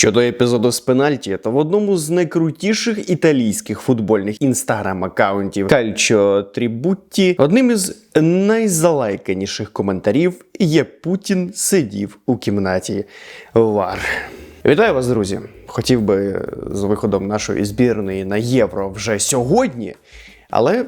Щодо епізоду з пенальті, то в одному з найкрутіших італійських футбольних інстаграм-аккаунтів Кальчо Трібутті одним із найзалайканіших коментарів є Путін сидів у кімнаті Вар. Вітаю вас, друзі! Хотів би з виходом нашої збірної на євро вже сьогодні, але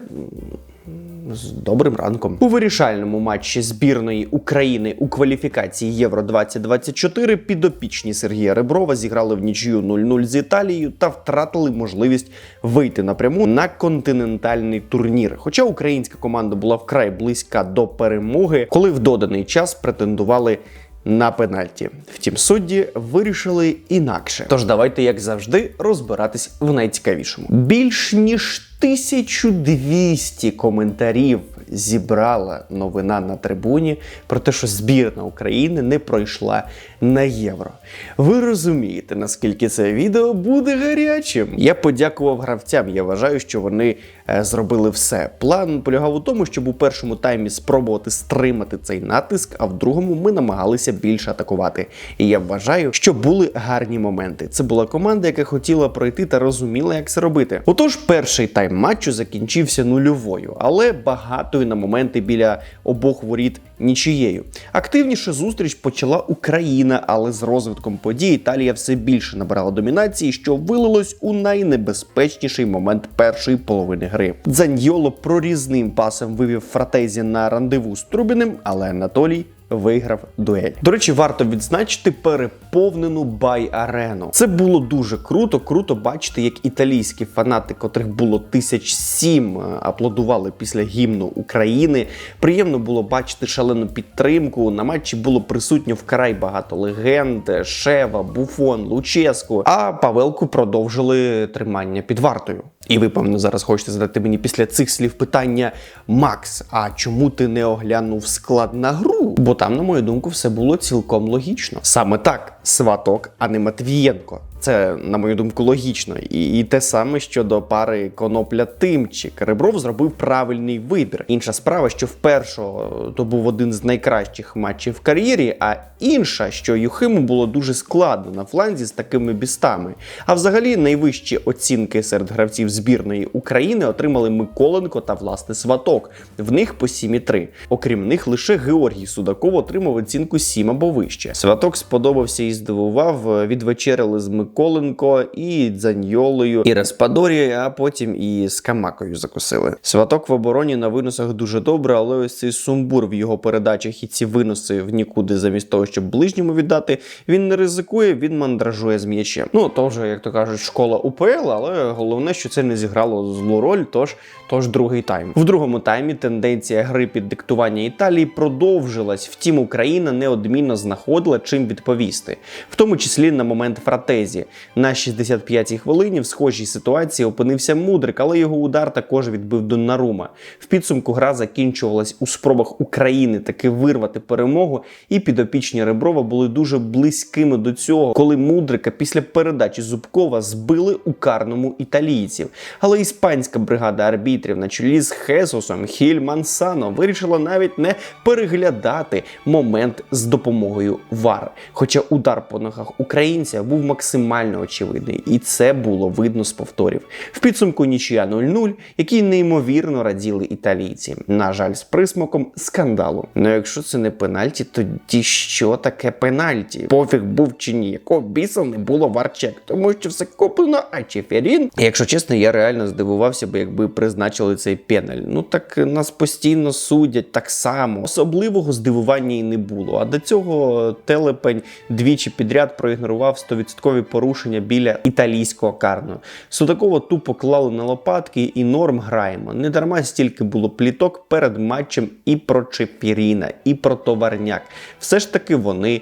з добрим ранком. У вирішальному матчі збірної України у кваліфікації Євро 2024 підопічні Сергія Реброва зіграли в нічию 0-0 з Італією та втратили можливість вийти напряму на континентальний турнір. Хоча українська команда була вкрай близька до перемоги, коли в доданий час претендували. На пенальті. Втім, судді вирішили інакше. Тож давайте, як завжди, розбиратись в найцікавішому. Більш ніж 1200 коментарів зібрала новина на трибуні про те, що збірна України не пройшла на євро. Ви розумієте, наскільки це відео буде гарячим. Я подякував гравцям. Я вважаю, що вони е, зробили все. План полягав у тому, щоб у першому таймі спробувати стримати цей натиск, а в другому ми намагалися більше атакувати. І я вважаю, що були гарні моменти. Це була команда, яка хотіла пройти та розуміла, як це робити. Отож, перший тайм матчу закінчився нульовою, але багатою на моменти біля обох воріт нічією. Активніше зустріч почала Україна, але з розвитком подій Італія все більше набирала домінації, що вилилось у найнебезпечніший момент першої половини гри. Дзаньйоло прорізним пасом вивів Фратезі на рандеву з Трубіним, але Анатолій виграв дуель. До речі, варто відзначити переповнену бай-арену. Це було дуже круто. Круто бачити, як італійські фанати, котрих було тисяч сім, е, аплодували після гімну України. Приємно було бачити шалену підтримку. На матчі було присутньо вкрай багато легенд: Шева, Буфон, Луческу. А Павелку продовжили тримання під вартою. І ви, певно, зараз хочете задати мені після цих слів питання: Макс, а чому ти не оглянув склад на гру? Бо там, на мою думку, все було цілком логічно. Саме так, сваток, а не Матвієнко. Це, на мою думку, логічно. І, і те саме щодо пари Конопля Тимчик. Ребров зробив правильний вибір. Інша справа, що в першого то був один з найкращих матчів в кар'єрі, а інша, що Юхиму було дуже складно на фланзі з такими бістами. А взагалі найвищі оцінки серед гравців збірної України отримали Миколенко та власне Сваток. В них по 7,3. Окрім них, лише Георгій Судаков отримав оцінку 7 або вище. Сваток сподобався і здивував. Відвечеряли з Миколенко і Дзаньйолою, і Респадорі, а потім і з Камакою закусили. Сваток в обороні на виносах дуже добре, але ось цей сумбур в його передачах і ці виноси в нікуди замість того, щоб ближньому віддати, він не ризикує, він мандражує з м'ячем. Ну то вже, як то кажуть, школа УПЛ, але головне, що це не зіграло злу роль. Тож тож другий тайм. В другому таймі тенденція гри під диктування Італії продовжилась. Втім, Україна неодмінно знаходила чим відповісти, в тому числі на момент фратезі. На 65-й хвилині в схожій ситуації опинився Мудрик, але його удар також відбив Доннарума. В підсумку гра закінчувалась у спробах України таки вирвати перемогу, і підопічні Реброва були дуже близькими до цього, коли Мудрика після передачі Зубкова збили у карному італійців. Але іспанська бригада арбітрів на чолі з Хесусом Хіль Мансано вирішила навіть не переглядати момент з допомогою ВАР. Хоча удар по ногах українця був максимально очевидний, і це було видно з повторів. В підсумку нічия 0-0, який неймовірно раділи італійці. На жаль, з присмаком скандалу. Ну якщо це не пенальті, тоді що таке пенальті? Пофіг був чи ні, якого біса не було варчек, тому що все куплено, а Чеферін. Якщо чесно, я реально здивувався би, якби призначили цей пеналь. Ну так нас постійно судять так само. Особливого здивування і не було. А до цього телепень двічі підряд проігнорував 100% порушення біля італійського карного. Судакова тупо клали на лопатки і норм граємо. Не дарма стільки було пліток перед матчем і про Чепіріна, і про товарняк. Все ж таки вони.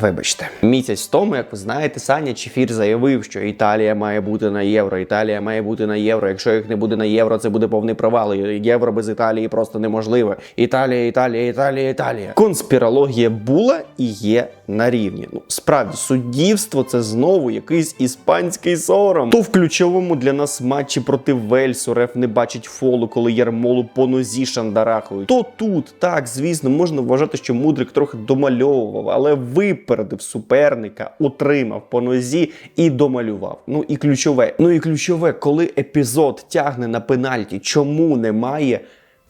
Вибачте, місяць тому, як ви знаєте, Саня Чефір заявив, що Італія має бути на євро. Італія має бути на євро. Якщо їх не буде на євро, це буде повний провал. Євро без Італії просто неможливе. Італія, Італія, Італія, Італія. Конспірологія була і є на рівні. Ну справді суддівство це знову якийсь іспанський сором. То в ключовому для нас матчі проти Вельсу Реф не бачить фолу, коли Ярмолу по нозі шандарахують. То тут так, звісно, можна вважати, що Мудрик трохи домальовував, але ви випередив суперника, утримав по нозі і домалював. Ну і ключове. Ну і ключове, коли епізод тягне на пенальті, чому немає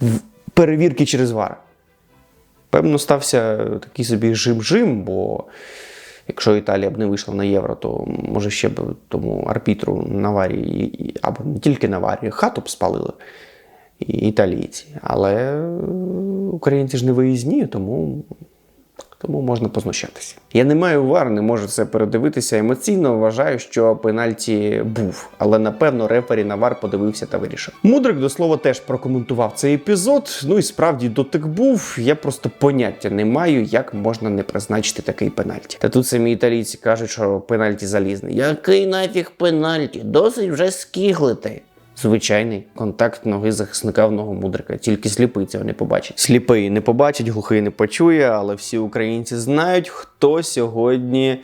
в- перевірки через вар? Певно, стався такий собі жим-жим, бо якщо Італія б не вийшла на євро, то може ще б тому арбітру на варі, або не тільки на варі, хату б спалили італійці. Але українці ж не виїзні, тому. Тому можна познущатися. Я не маю вар, не можу це передивитися емоційно. Вважаю, що пенальті був, але напевно рефері на вар подивився та вирішив. Мудрик до слова теж прокоментував цей епізод. Ну і справді дотик був. Я просто поняття не маю, як можна не призначити такий пенальті. Та тут самі італійці кажуть, що пенальті залізний. Який нафіг пенальті? Досить вже скіглити. Звичайний контакт ноги захисника в ногу мудрика. Тільки сліпий цього не побачить. Сліпий не побачить, глухий не почує, але всі українці знають, хто сьогодні.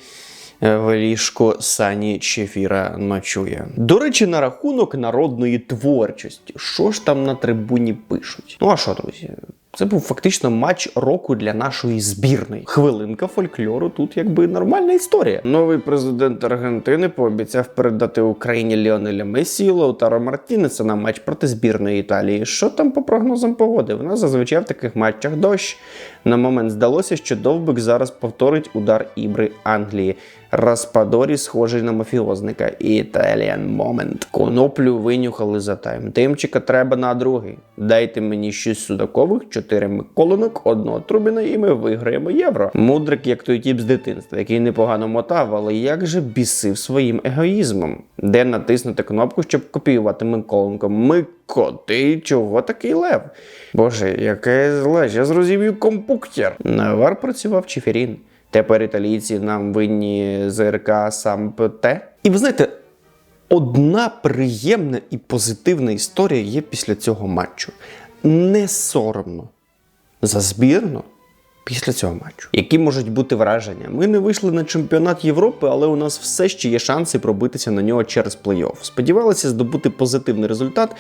е, В ліжку Сані Чефіра ночує. До речі, на рахунок народної творчості. Що ж там на трибуні пишуть? Ну а що, друзі? Це був фактично матч року для нашої збірної. Хвилинка фольклору тут якби нормальна історія. Новий президент Аргентини пообіцяв передати Україні Ліонеля Месі і Лаутаро Мартінеса на матч проти збірної Італії. Що там по прогнозам погоди? В нас зазвичай в таких матчах дощ. На момент здалося, що Довбик зараз повторить удар Ібри Англії. Распадорі схожий на мафіозника. Італіан момент. Коноплю винюхали за тайм. Тимчика треба на другий. Дайте мені шість судакових, чотири Миколинок, одного Трубіна, і ми виграємо євро. Мудрик, як той тіп з дитинства, який непогано мотав, але як же бісив своїм егоїзмом. Де натиснути кнопку, щоб копіювати Миколенко? Мико, ти чого такий лев? Боже, яке зле, я зрозумів компуктер. На вар працював Чеферін. Тепер італійці нам винні ЗРК сам те. І ви знаєте, одна приємна і позитивна історія є після цього матчу. Не соромно за збірну після цього матчу. Які можуть бути враження? Ми не вийшли на чемпіонат Європи, але у нас все ще є шанси пробитися на нього через плей-офф. Сподівалися здобути позитивний результат.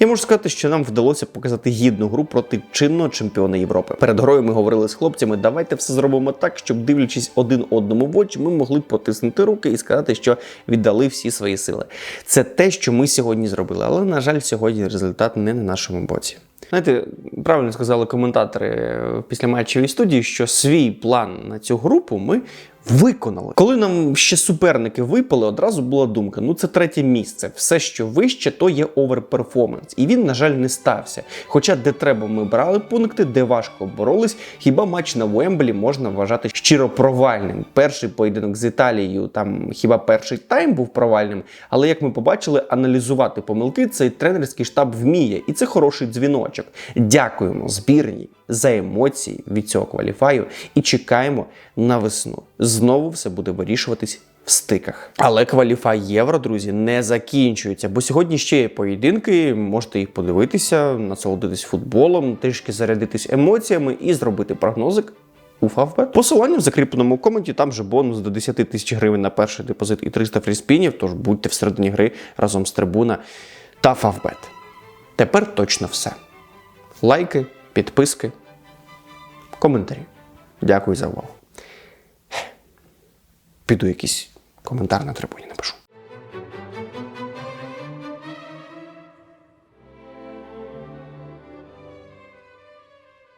Я можу сказати, що нам вдалося показати гідну гру проти чинного чемпіона Європи. Перед грою ми говорили з хлопцями, давайте все зробимо так, щоб дивлячись один одному в очі, ми могли потиснути руки і сказати, що віддали всі свої сили. Це те, що ми сьогодні зробили. Але на жаль, сьогодні результат не на нашому боці. Знаєте, правильно сказали коментатори після матчевої студії, що свій план на цю групу ми виконали. Коли нам ще суперники випали, одразу була думка: ну це третє місце. Все, що вище, то є оверперформанс. І він, на жаль, не стався. Хоча де треба, ми брали пункти, де важко боролись. Хіба матч на Уемблі можна вважати щиро провальним? Перший поєдинок з Італією, там хіба перший тайм був провальним. Але як ми побачили, аналізувати помилки цей тренерський штаб вміє, і це хороший дзвіночок. Дякуємо збірній за емоції від цього кваліфаю і чекаємо на весну. Знову все буде вирішуватись в стиках. Але кваліфай євро, друзі, не закінчується, бо сьогодні ще є поєдинки. Можете їх подивитися, насолодитись футболом, трішки зарядитись емоціями і зробити прогнозик. У Фавбет. Посилання в закріпленому коменті, там же бонус до 10 тисяч гривень на перший депозит і 300 фріспінів, тож будьте всередині гри разом з трибуна та Фавбет. Тепер точно все. Лайки, підписки, коментарі. Дякую за увагу. Піду якийсь коментар на трибуні.